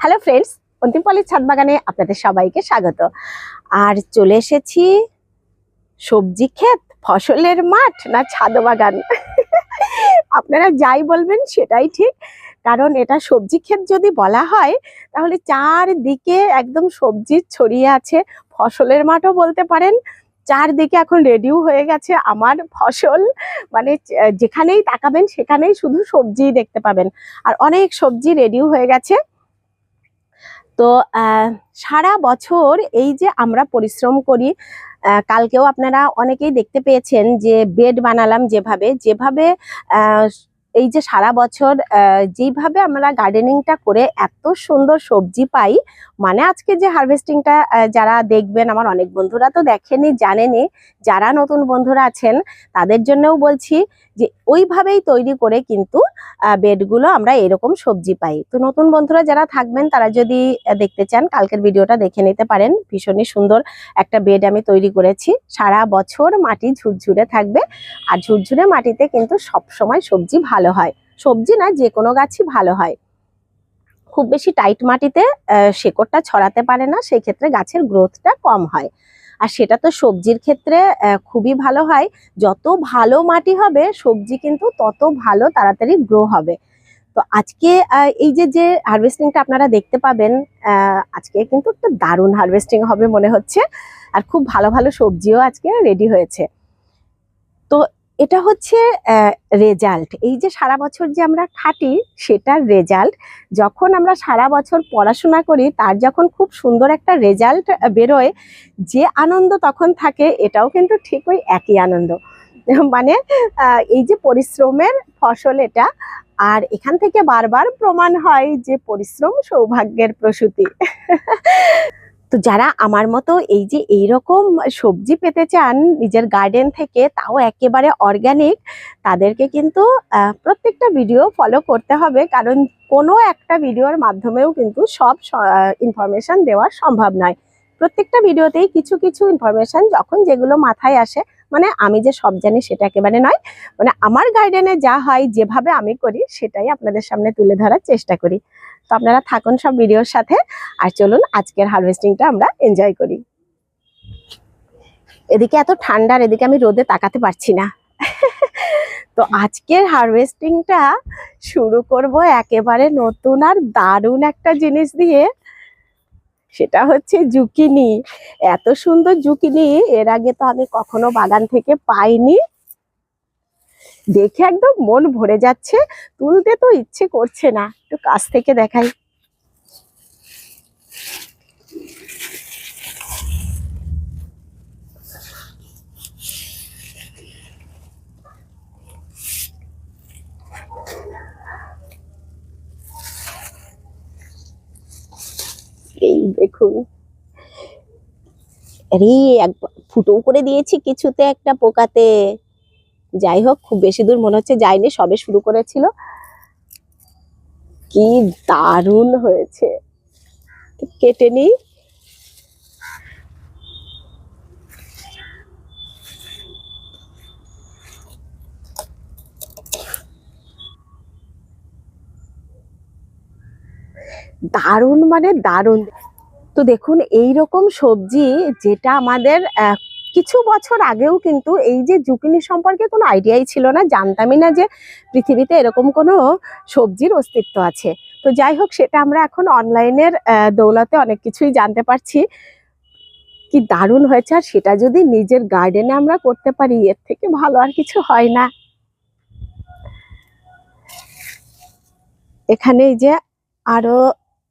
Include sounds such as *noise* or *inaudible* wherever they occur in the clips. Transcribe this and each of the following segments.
Hello friends অন্তিমপালির ছাদ বাগানে আপনাদের সবাইকে স্বাগত। আর চলে এসেছি সবজি ক্ষেত, ফসলের মাঠ না ছাদ বাগান? আপনারা যাই বলবেন সেটাই ঠিক। কারণ এটা সবজি ক্ষেত যদি বলা হয়, তাহলে চারদিকে একদম সবজি ছড়িয়ে আছে। ফসলের মাঠও বলতে পারেন, চারদিকে এখন রেডিও হয়ে গেছে আমার ফসল। মানে যেখানেই তাকাবেন সেখানেই শুধু সবজিই দেখতে পাবেন। আর অনেক সবজি রেডিও হয়ে গেছে। তো সারা বছর এই যে আমরা পরিশ্রম করি কালকেও আপনারা অনেকেই দেখতে পেয়েছেন যে বেড বানালাম যেভাবে। যেভাবে এই যে সারা বছর আহ, যেইভাবে আমরা গার্ডেনিংটা করে এত সুন্দর সবজি পাই মানে আজকে যে হারভেস্টিংটা যারা দেখবেন আমার অনেক বন্ধুরা তো দেখেনি জানেনি যারা নতুন বন্ধুরা আছেন তাদের জন্যও বলছি যে ওইভাবেই তৈরি করে কিন্তু বেডগুলো আমরা এরকম সবজি পাই। তো নতুন বন্ধুরা যারা থাকবেন তারা যদি দেখতে চান কালকের ভিডিওটা দেখে নিতে পারেন। ভীষণই সুন্দর একটা বেড আমি তৈরি করেছি। সারা বছর মাটি ঝুরঝুরে থাকবে আর ঝুরঝুরে মাটিতে কিন্তু সব সময় সবজি ভালো হয়। সবজি না যে কোনো গাছই ভালো হয়। খুব বেশি টাইট মাটিতে শেকড়টা ছড়াতে পারে না সেই ক্ষেত্রে গাছের গ্রোথটা কম হয়। আর সেটা তো সবজির ক্ষেত্রে খুবই ভালো হয়। যত ভালো মাটি হবে, সবজি কিন্তু তত ভালো তাড়াতাড়ি গ্রো হবে। তো আজকে এই যে যে হারভেস্টিংটা আপনারা দেখতে পাবেন আজকে কিন্তু একটা দারুণ হারভেস্টিং হবে মনে হচ্ছে। আর খুব ভালো ভালো সবজিও আজকে রেডি হয়েছে। তো এটা হচ্ছে রেজাল্ট এই যে সারা বছর যে আমরা খাটি, সেটার রেজাল্ট যখন আমরা সারা বছর পড়াশোনা করি, তার যখন খুব সুন্দর একটা রেজাল্ট বেরোয়, যে আনন্দ তখন থাকে, এটাও কিন্তু ঠিক ওই একই আনন্দ। মানে এই যে পরিশ্রমের ফসল এটা, আর এখান থেকে বারবার প্রমাণ হয় যে পরিশ্রম সৌভাগ্যের প্রসূতি। তো যারা আমার মতো এই যে এই রকম সবজি পেতে চান নিজের গার্ডেন থেকে, তাও একেবারে অর্গ্যানিক তাদেরকে কিন্তু প্রত্যেকটা ভিডিও ফলো করতে হবে। কারণ কোনো একটা ভিডিওর মাধ্যমেও কিন্তু সব ইনফরমেশান দেওয়া সম্ভব নয়। প্রত্যেকটা ভিডিওতেই কিছু কিছু ইনফরমেশান যখন যেগুলো মাথায় আসে মানে আমি যে সব জানি সেটা একেবারে নয়। মানে আমার গার্ডেনে যা হয়, যেভাবে আমি করি, সেটাই আপনাদের সামনে তুলে ধরার চেষ্টা করি। তো আপনারা থাকুন সব ভিডিওর সাথে। আর চলুন, আজকের হারভেস্টিংটা আমরা এনজয় করি। এদিকে এত ঠান্ডার এদিকে আমি রোদে তাকাতে পারছি না। তো আজকের হারভেস্টিংটা শুরু করব একেবারে নতুন আর দারুণ একটা জিনিস দিয়ে। সেটা হচ্ছে জুকিনি। এত সুন্দর জুকিনি, এর আগে তো আমি কখনো বাগান থেকে পাইনি। দেখে একদম মন ভরে যাচ্ছে। তুলতে তো ইচ্ছে করছে না। একটু কাছ থেকে দেখাই। এই দেখুন আরে একবার ফুটো করে দিয়েছি কিছুতে একটা পোকাতে। যাই হোক, খুব বেশি দূর মনে হচ্ছে যায়নি, সবে শুরু করেছিল। কি দারুণ হয়েছে। কেটে নিই। দারুণ মানে দারুণ। তো দেখুন এই রকম সবজি যেটা আমাদের কিছু বছর আগেও কিন্তু এই যে জুকিনি সম্পর্কে কোনো আইডিয়াই ছিল না। জানতামই না যে পৃথিবীতে এরকম কোনো সবজির অস্তিত্ব আছে। তো যাই হোক, সেটা আমরা এখন অনলাইনের দৌলতে অনেক কিছুই জানতে পারছি। কি দারুণ হয়েছে আর সেটা যদি নিজের গার্ডেনে আমরা করতে পারি, এর থেকে ভালো আর কিছু হয় না। এখানে যে আরও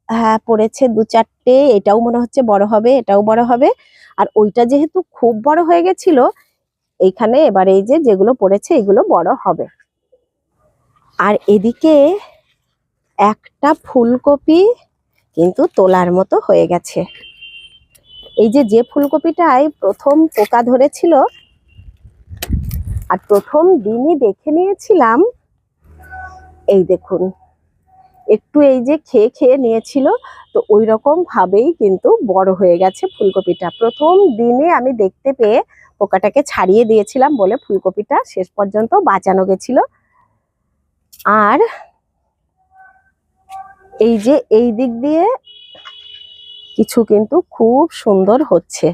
হ্যাঁ পড়েছে দু চারটে, এটাও মনে হচ্ছে বড় হবে, এটাও বড় হবে। আর ওইটা যেহেতু খুব বড় হয়ে গেছিল, এইখানে এবার এই যে যেগুলো পড়েছে, এগুলো বড় হবে। আর এদিকে একটা ফুলকপি কিন্তু তোলার মতো হয়ে গেছে। এই যে যে ফুলকপিটায় প্রথম পোকা ধরেছিল, আর প্রথম দিনই দেখে নিয়েছিলাম, এই দেখুন। একটু এই যে খেয়ে খেয়ে নিয়েছিল, তো ওই রকম ভাবেই কিন্তু বড় হয়ে গেছে ফুলকপিটা। প্রথম দিনে আমি দেখতে পেয়ে পোকাটাকে ছাড়িয়ে দিয়েছিলাম বলে ফুলকপিটা শেষ পর্যন্ত বাঁচানো গেছিল। আর এই যে এই দিক দিয়ে কিছু কিন্তু খুব সুন্দর হচ্ছে।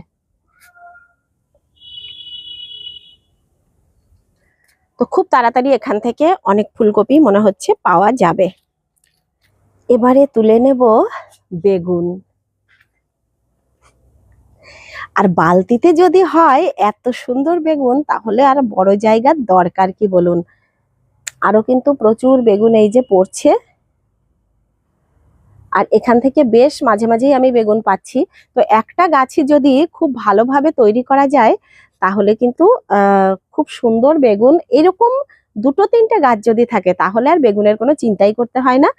তো খুব তাড়াতাড়ি এখান থেকে অনেক ফুলকপি মনে হচ্ছে পাওয়া যাবে। এবারে তুলে নেব বেগুন। আর বালতিতে যদি হয় এত সুন্দর বেগুন, তাহলে আর বড় জায়গার দরকার কি বলুন? আরও কিন্তু প্রচুর বেগুন এই যে পড়ছে। আর এখান থেকে বেশ মাঝে মাঝেই আমি বেগুন পাচ্ছি। তো একটা গাছই যদি খুব ভালোভাবে তৈরি করা যায়, তাহলে কিন্তু খুব সুন্দর বেগুন। এরকম দুটো তিনটে গাছ যদি থাকে, তাহলে আর বেগুনের কোনো চিন্তাই করতে হয় না।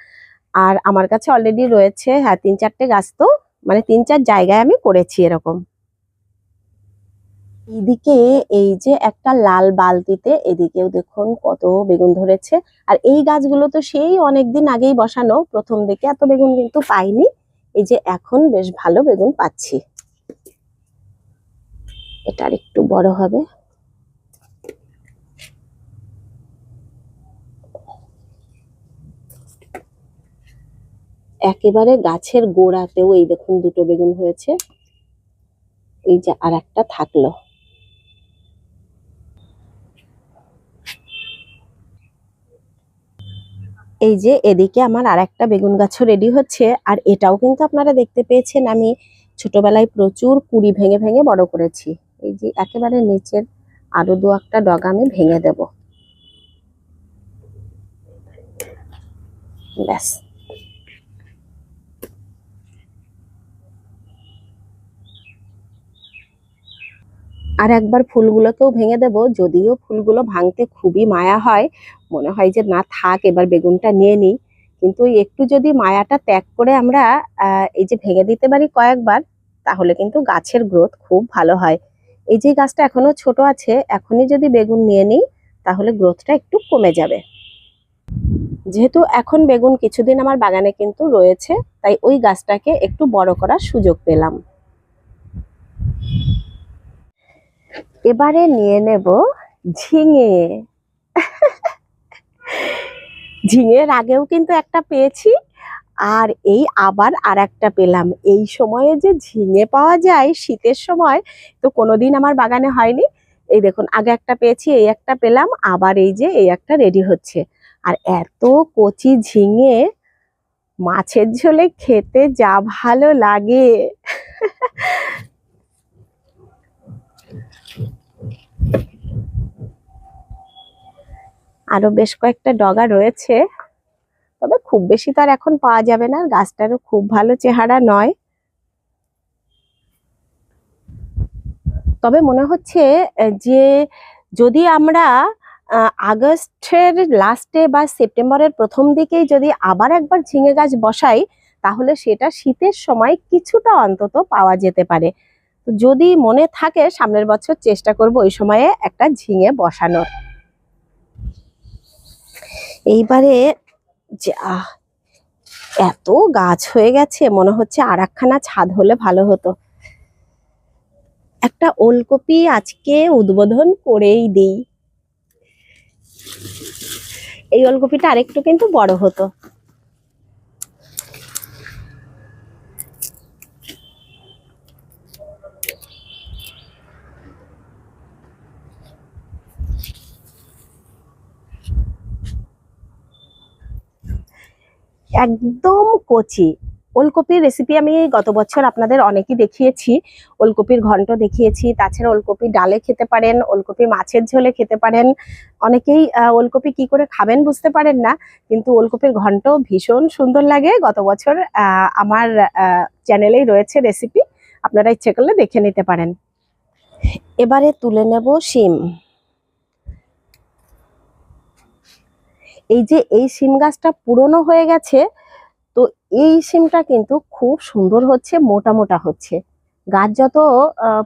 আর আমার কাছে অলরেডি রয়েছে হ্যাঁ তিন চারটে গাছ তো মানে তিন চার জায়গায় আমি করেছি এরকম। এইদিকে এই যে একটা লাল বালতিতে এদিকেও দেখুন কত বেগুন ধরেছে। আর এই গাছগুলো তো সেই অনেকদিন আগেই বসানো, প্রথম দিকে এত বেগুন কিন্তু পাইনি। এই যে এখন বেশ ভালো বেগুন পাচ্ছি। এটা আর একটু বড় হবে। একেবারে গাছের গোড়াতেও এই দেখুন দুটো বেগুন হয়েছে। এই যে আর একটা থাকল। এই যে এদিকে আমার আর একটা বেগুন গাছও রেডি হচ্ছে, আর এটাও কিন্তু আপনারা দেখতে পেয়েছেন, আমি ছোটবেলায় প্রচুর কুড়ি ভেঙে ভেঙে বড় করেছি। এই যে একেবারে নিচের আরও দু একটা ডগা আমি ভেঙে দেব। ব্যাস। আর একবার ফুলগুলোকেও ভেঙে দেব। যদিও ফুলগুলো ভাঙতে খুবই মায়া হয়, মনে হয় যে না থাক, এবার বেগুনটা নিয়ে নিই। কিন্তু একটু যদি মায়াটা ত্যাগ করে আমরা এই যে ভেঙে দিতে পারি কয়েকবার, তাহলে কিন্তু গাছের গ্রোথ খুব ভালো হয়। এই যে গাছটা এখনও ছোট আছে, এখনই যদি বেগুন নিয়ে নিই, তাহলে গ্রোথটা একটু কমে যাবে। যেহেতু এখন বেগুন কিছুদিন আমার বাগানে কিন্তু রয়েছে, তাই ওই গাছটাকে একটু বড় করার সুযোগ পেলাম। এবারে নিয়ে নেব ঝিঙে। ঝিঙের আগেও কিন্তু একটা পেয়েছি, আর এই আবার আর একটা পেলাম। এই সময়ে যে ঝিঙে পাওয়া যায় শীতের সময়, তো কোনোদিন আমার বাগানে হয়নি। এই দেখুন, আগে একটা পেয়েছি, এই একটা পেলাম, আবার এই যে এই একটা রেডি হচ্ছে। আর এত কচি ঝিঙে, মাছের ঝোলে খেতে যা ভালো লাগে। আরও বেশ কয়েকটা ডগা রয়েছে। তবে খুব বেশি তো আর এখন পাওয়া যাবে না, গাছটারও খুব ভালো চেহারা নয়। তবে মনে হচ্ছে যে যদি আমরা আগস্টের লাস্টে বা সেপ্টেম্বরের প্রথম দিকেই যদি আবার একবার ঝিঙে গাছ বসাই, তাহলে সেটা শীতের সময় কিছুটা অন্তত পাওয়া যেতে পারে। যদি মনে থাকে, সামনের বছর চেষ্টা করব ওই সময়ে একটা ঝিঙে বসানোর। এইবারে যা এত গাছ হয়ে গেছে, মনে হচ্ছে আর একখানা ছাদ হলে ভালো হতো। একটা ওলকপি আজকে উদ্বোধন করেই দিই। এই ওলকপিটা আরেকটু কিন্তু বড় হতো। একদম কচি। ওলকপির রেসিপি আমি গত বছর আপনাদের অনেকই দেখিয়েছি। ওলকপির ঘন্ট দেখিয়েছি, তাছাড়া ওলকপি ডালে খেতে পারেন, ওলকপি মাছের ঝোলে খেতে পারেন। অনেকেই ওলকপি কি করে খাবেন বুঝতে পারেন না, কিন্তু ওলকপির ঘন্ট ভীষণ সুন্দর লাগে। গত বছর আমার চ্যানেলেই রয়েছে রেসিপি আপনারা ইচ্ছে করলে দেখে নিতে পারেন। এবারে তুলে নেব শিম। এই যে এই সিম গাছটা পুরনো হয়ে গেছে, তো এই সিমটা কিন্তু খুব সুন্দর হচ্ছে, মোটা মোটা হচ্ছে। গাছ যত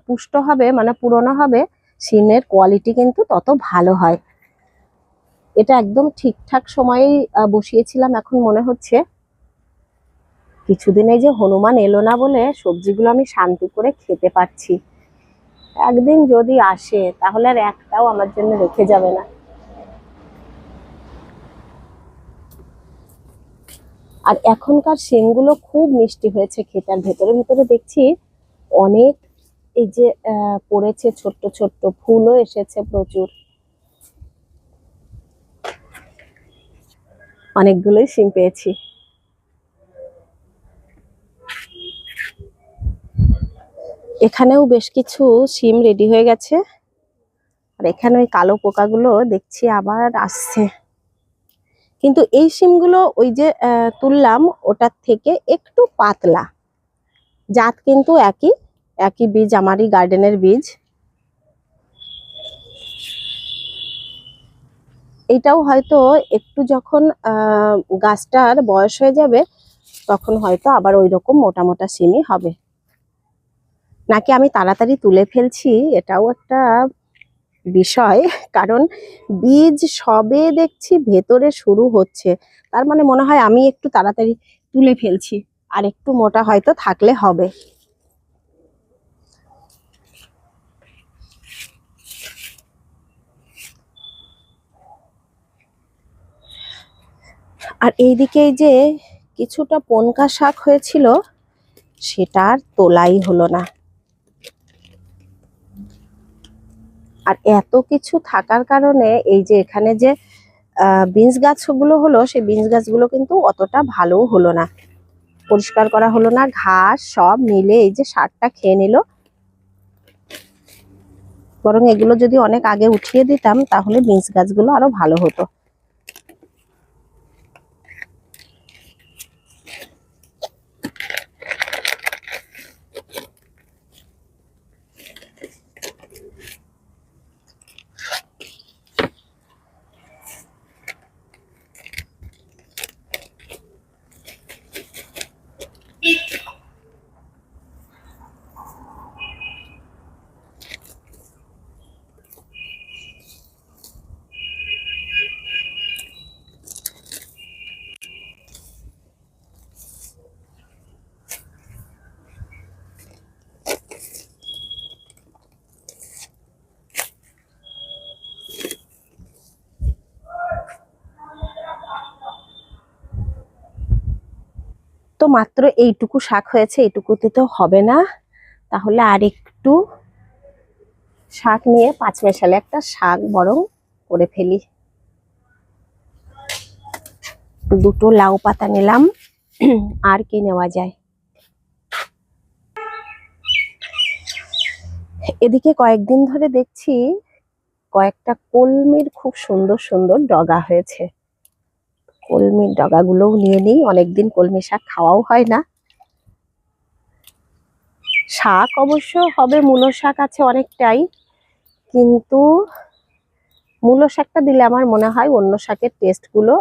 পুষ্ট হবে মানে পুরনো হবে, সিমের কোয়ালিটি কিন্তু তত ভালো হয়। এটা একদম ঠিকঠাক সময়েই বসিয়েছিলাম, এখন মনে হচ্ছে কিছুদিন এই যে হনুমান এলো না বলে সবজিগুলো আমি শান্তি করে খেতে পারছি। একদিন যদি আসে, তাহলে আর একটাও আমার জন্য রেখে যাবে না। আর এখনকার শিমগুলো খুব মিষ্টি হয়েছে খেতে। আর ভেতরে ভেতরে দেখছি অনেক এই যে পড়েছে ছোট্ট ছোট্ট ফুলও এসেছে প্রচুর। অনেকগুলোই সিম পেয়েছি। এখানেও বেশ কিছু সিম রেডি হয়ে গেছে। আর এখানে ওই কালো পোকাগুলো দেখছি আবার আসছে। কিন্তু এই সিমগুলো ওই যে তুললাম ওটার থেকে একটু পাতলা। জাত কিন্তু একই একই বীজ, আমারই গার্ডেনের বীজ। এটাও হয়তো একটু যখন গাছটার বয়স হয়ে যাবে, তখন হয়তো আবার ওই রকম মোটা মোটা সিমই হবে। নাকি আমি তাড়াতাড়ি তুলে ফেলছি? এটাও একটা বিষয়, কারণ বীজ সবে দেখছি ভেতরে শুরু হচ্ছে। তার মানে মনে হয় আমি একটু তাড়াতাড়ি তুলে ফেলছি, আর একটু মোটা হয়তো থাকলে হবে। আর এইদিকে এই যে কিছুটা পনকা শাক হয়েছিল, সেটা আর তোলাই হলো না। আর এত কিছু থাকার কারণে এই যে এখানে যে বিন্স গাছগুলো হলো, সেই বিন্স গাছগুলো কিন্তু অতটা ভালো হলো না। পরিষ্কার করা হলো না, ঘাস সব মিলে এই যে সারটা খেয়ে নিল। বরং এগুলো যদি অনেক আগে উঠিয়ে দিতাম, তাহলে বিন্স গাছগুলো আরও ভালো হতো। মাত্র এইটুকু শাক হয়েছে, এইটুকুতে তো হবে না। তাহলে আর একটু শাক নিয়ে পাঁচ মেশালে একটা শাক বরং করে ফেলি। দুটো লাউ পাতা নিলাম, আর কি নেওয়া যায়? এদিকে কয়েকদিন ধরে দেখছি কয়েকটা কলমির খুব সুন্দর সুন্দর ডগা হয়েছে। কলমির ডগাগুলোও নিয়ে নিই, অনেকদিন কলমি শাক খাওয়াও হয় না। শাক অবশ্য হবে, মূলো শাক আছে অনেকটাই, কিন্তু মূলো শাকটা দিলে আমার মনে হয় অন্য শাকের টেস্টগুলো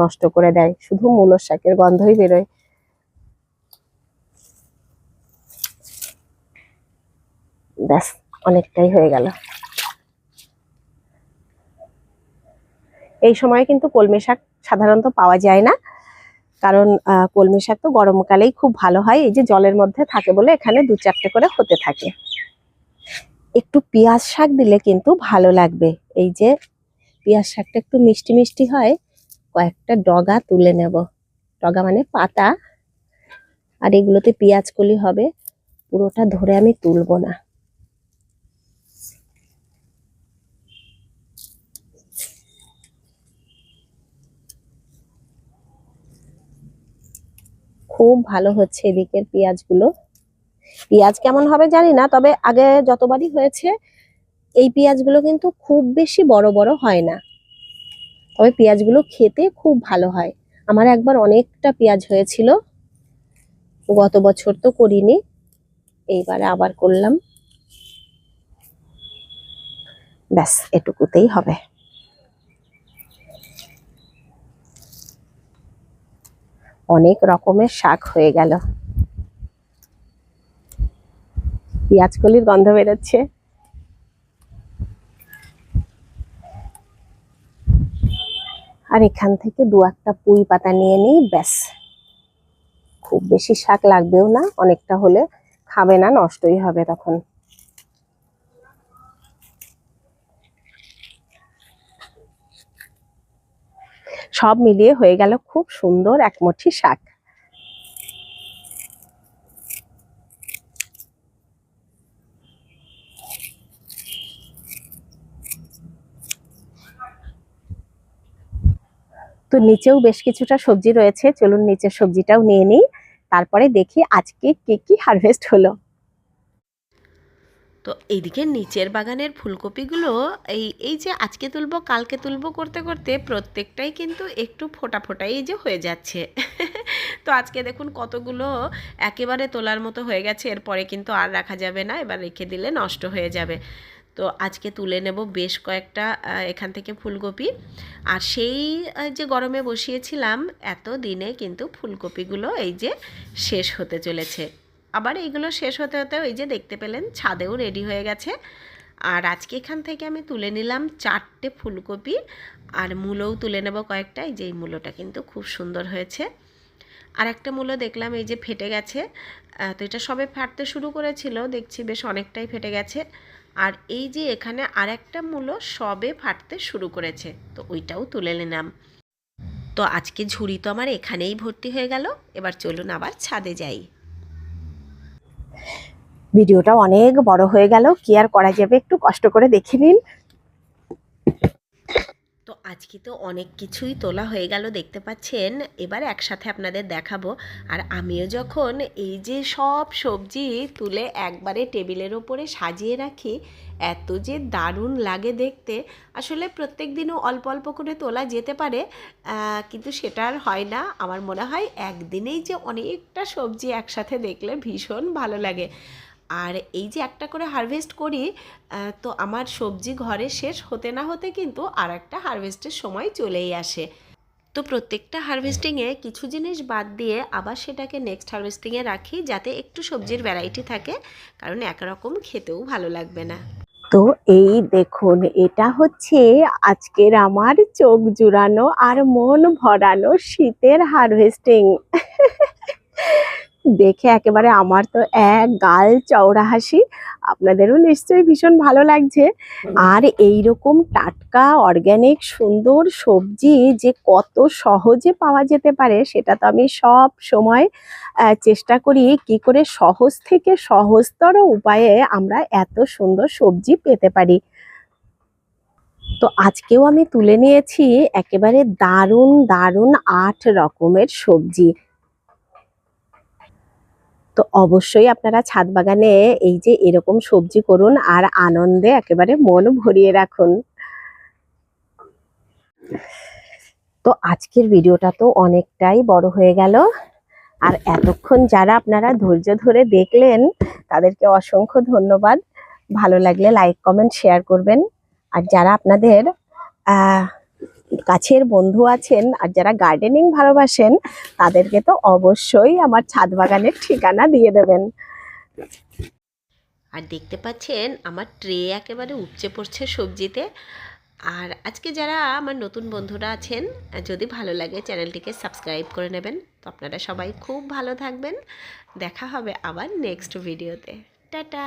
নষ্ট করে দেয়। শুধু মূলো শাকের গন্ধই বেরোয়। ব্যাস, অনেকটাই হয়ে গেল। এই সময় কিন্তু কলমি শাক সাধারণত পাওয়া যায় না। কারণ কলমি শাক তো গরমকালেই খুব ভালো হয়। এই যে জলের মধ্যে থাকে বলে এখানে দু চারটে করে হতে থাকে। একটু পেঁয়াজ শাক দিলে কিন্তু ভালো লাগবে। এই যে পেঁয়াজ শাকটা একটু মিষ্টি মিষ্টি হয়, কয়েকটা ডগা তুলে নেব। ডগা মানে পাতা। আর এগুলোতে পেঁয়াজ কলি হবে। পুরোটা ধরে আমি তুলবো না। খুব ভালো হচ্ছে এদিকের পেঁয়াজগুলো। পেঁয়াজ কেমন হবে জানি না, তবে আগে যতবারই হয়েছে, এই পেঁয়াজগুলো কিন্তু খুব বেশি বড় বড় হয় না। তবে পেঁয়াজগুলো খেতে খুব ভালো হয়। আমার একবার অনেকটা পেঁয়াজ হয়েছিল, গত বছর তো করিনি, এইবারে আবার করলাম। ব্যাস, এটুকুতেই হবে। অনেক রকমের শাক হয়ে গেল। পেঁয়াজ কলির গন্ধ বেরোচ্ছে। আর এখান থেকে দু একটা পুঁই পাতা নিয়ে নিই, ব্যাস। খুব বেশি শাক লাগবেও না, অনেকটা হলে খাবে না, নষ্টই হবে তখন। সব মিলিয়ে হয়ে গেল খুব সুন্দর এক মুঠি শাক। তো নিচেও বেশ কিছুটা সবজি রয়েছে, চলুন নিচের সবজিটাও নিয়ে নিই, তারপরে দেখি আজকে কি কি হারভেস্ট হলো। তো এইদিকে নিচের বাগানের ফুলকপিগুলো এই এই যে আজকে তুলবো, কালকে তুলবো করতে করতে প্রত্যেকটাই কিন্তু একটু ফোটা ফোটাই যে হয়ে যাচ্ছে। *laughs* তো আজকে দেখুন কতগুলো একেবারে তোলার মতো হয়ে গেছে, এরপরে কিন্তু আর রাখা যাবে না, এবার রেখে দিলে নষ্ট হয়ে যাবে। তো আজকে তুলে নেব বেশ কয়েকটা এখান থেকে ফুলকপি। আর সেই যে গরমে বসিয়েছিলাম এত দিনে কিন্তু ফুলকপিগুলো এই যে শেষ হতে চলেছে। আবার এইগুলো শেষ হতে হতে ওই যে দেখতে পেলেন, ছাদেও রেডি হয়ে গেছে। আর আজকে এখান থেকে আমি তুলে নিলাম চারটে ফুলকপি, আর মূলও তুলে নেব কয়েকটা, এই যে এই মূলোটা কিন্তু খুব সুন্দর হয়েছে। আর একটা মূলো দেখলাম, এই যে ফেটে গেছে। তো এটা সবে ফাটতে শুরু করেছিল, দেখছি বেশ অনেকটাই ফেটে গেছে। আর এই যে এখানে আর একটা মূলো সবে ফাটতে শুরু করেছে, তো ওইটাও তুলে নিলাম। তো আজকে ঝুড়ি তো আমার এখানেই ভর্তি হয়ে গেল, এবার চলুন আবার ছাদে যাই। ভিডিওটা অনেক বড় হয়ে গেল কি আর করা যাবে? একটু কষ্ট করে দেখে নিন। তো আজকে তো অনেক কিছুই তোলা হয়ে গেল, দেখতে পাচ্ছেন? এবার একসাথে আপনাদের দেখাবো। আর আমিও যখন এই যে সব সবজি তুলে একবারে টেবিলের ওপরে সাজিয়ে রাখি, এত যে দারুণ লাগে দেখতে। আসলে প্রত্যেক দিনও অল্প অল্প করে তোলা যেতে পারে কিন্তু সেটা আর হয় না। আমার মনে হয় একদিনেই যে অনেকটা সবজি একসাথে দেখলে ভীষণ ভালো লাগে। আর এই যে একটা করে হারভেস্ট করি তো আমার সবজি ঘরে শেষ হতে না হতে কিন্তু আর একটা হারভেস্টের সময় চলেই আসে। তো প্রত্যেকটা হারভেস্টিংয়ে কিছু জিনিস বাদ দিয়ে আবার সেটাকে নেক্সট হারভেস্টিংয়ে রাখি যাতে একটু সবজির ভ্যারাইটি থাকে, কারণ একরকম খেতেও ভালো লাগবে না। তো এই দেখুন, এটা হচ্ছে আজকের আমার চোখ জুড়ানো আর মন ভরানো শীতের হারভেস্টিং দেখে একেবারে আমার তো এক গাল চওড়া হাসি। আপনাদেরও নিশ্চয়ই ভীষণ ভালো লাগছে। আর এই রকম টাটকা অর্গ্যানিক সুন্দর সবজি যে কত সহজে পাওয়া যেতে পারে, সেটা তো আমি সব সময় চেষ্টা করি কি করে সহজ থেকে সহজতর উপায়ে আমরা এত সুন্দর সবজি পেতে পারি। তো আজকেও আমি তুলে নিয়েছি একেবারে দারুণ দারুণ আট রকমের সবজি। তো অবশ্যই আপনারা ছাদ বাগানে এই যে এরকম সবজি করুন আর আনন্দে একেবারে মন ভরিয়ে রাখুন। তো আজকের ভিডিওটা তো অনেকটাই বড় হয়ে গেল। আর এতক্ষণ যারা আপনারা ধৈর্য ধরে দেখলেন, তাদেরকে অসংখ্য ধন্যবাদ। ভালো লাগলে লাইক, কমেন্ট, শেয়ার করবেন। আর যারা আপনাদের কাছের বন্ধু আছেন আর যারা গার্ডেনিং ভালোবাসেন, তাদেরকে তো অবশ্যই আমার ছাদ বাগানের ঠিকানা দিয়ে দেবেন। আর দেখতে পাচ্ছেন, আমার ট্রে একেবারে উপচে পড়ছে সবজিতে। আর আজকে যারা আমার নতুন বন্ধুরা আছেন, যদি ভালো লাগে চ্যানেলটিকে সাবস্ক্রাইব করে নেবেন। তো আপনারা সবাই খুব ভালো থাকবেন। দেখা হবে আবার নেক্সট ভিডিওতে টাটা!